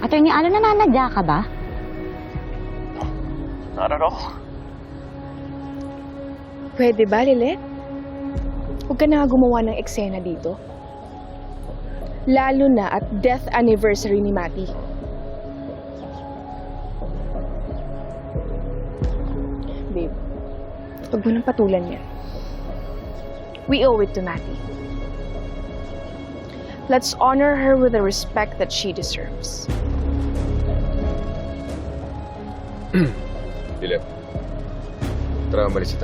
Attorney Alon, nananadya ka ba? Not at all. Pwede ba, Lilet? Huwag ka na gumawa ng eksena dito. Lalo na at death anniversary ni Matty. Babe, huwag mo nang patulan yan. We owe it to Matty. Let's honor her with the respect that she deserves. Dilip. Tara, umalis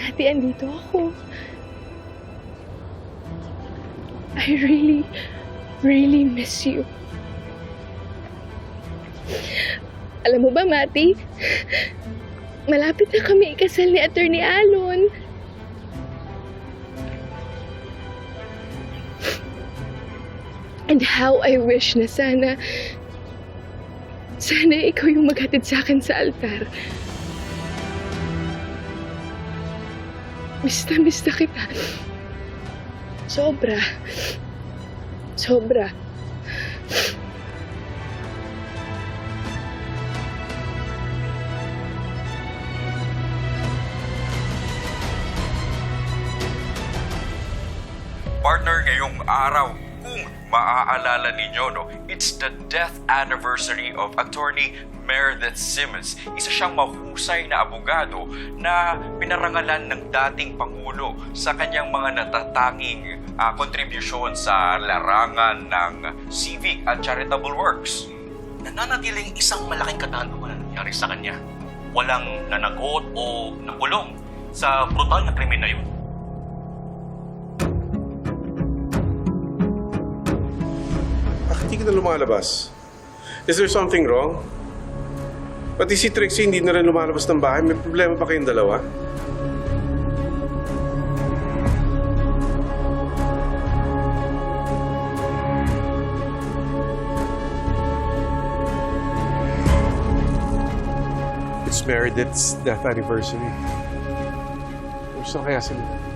Matty, andito ako. I really, really miss you. Alam mo ba, Mati? Malapit na kami ikasal ni Attorney Alon. And how I wish na sana, sana ikaw yung maghatid sa akin sa altar. Miss na miss na kita. Sobra. Sobra. Partner, ngayong araw, maaalala ninyo, no, it's the death anniversary of attorney Meredith Simmons. Isa siyang mahusay na abogado na pinarangalan ng dating Pangulo sa kanyang mga natatanging ah, kontribusyon sa larangan ng civic at charitable works. Nananatiling isang malaking katanungan na nangyari sa kanya. Walang nanagot o nakulong sa brutal na krimen na yun. Ka na lumalabas? Is there something wrong? Pati si Trixie hindi na rin lumalabas ng bahay. May problema ba kayong dalawa? It's Meredith's death anniversary. Gusto kaya sila?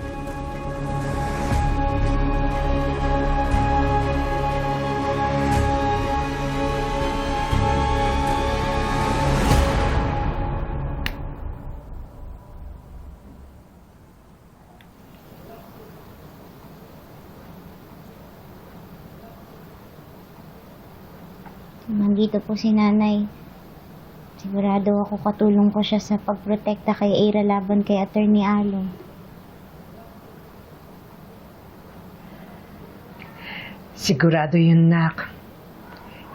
Nandito po si nanay. Sigurado ako katulong ko siya sa pagprotekta kay Aira laban kay Attorney Alon. Sigurado yun, Nak.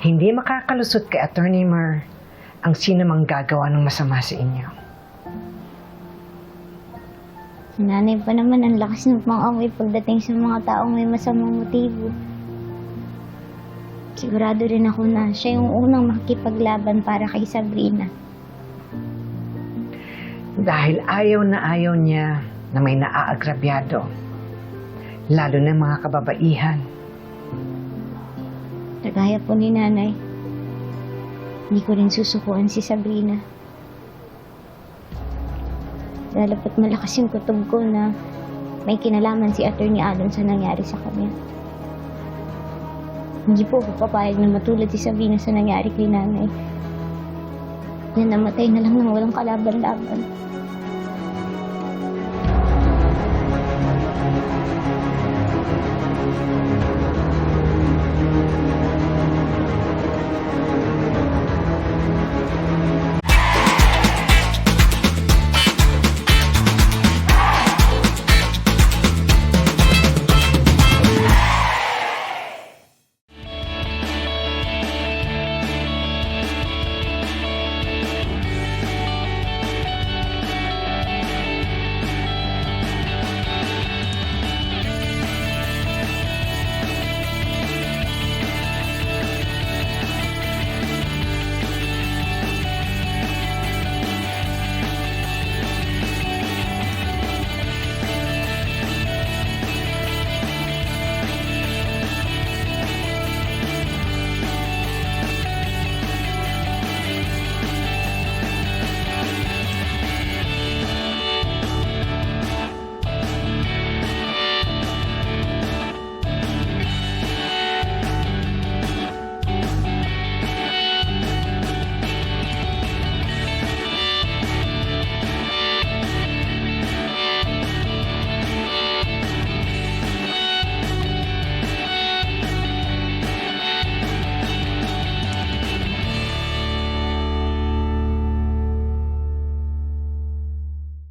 Hindi makakalusot kay Attorney Mer ang sino mang gagawa ng masama sa inyo. Si nanay pa naman ang lakas ng pang-away pagdating sa mga taong may masamang motibo. Sigurado rin ako na siya yung unang makikipaglaban para kay Sabrina. Dahil ayaw na ayaw niya na may naaagrabyado. Lalo na mga kababaihan. Kagaya po ni nanay, hindi ko rin susukuan si Sabrina. Lalo pat malakas yung kutob ko na may kinalaman si Attorney Alon sa nangyari sa kanya. Hindi po ako papayag na matulad si Sabrina sa nangyari kay nanay. Na namatay na lang nang walang kalaban-laban.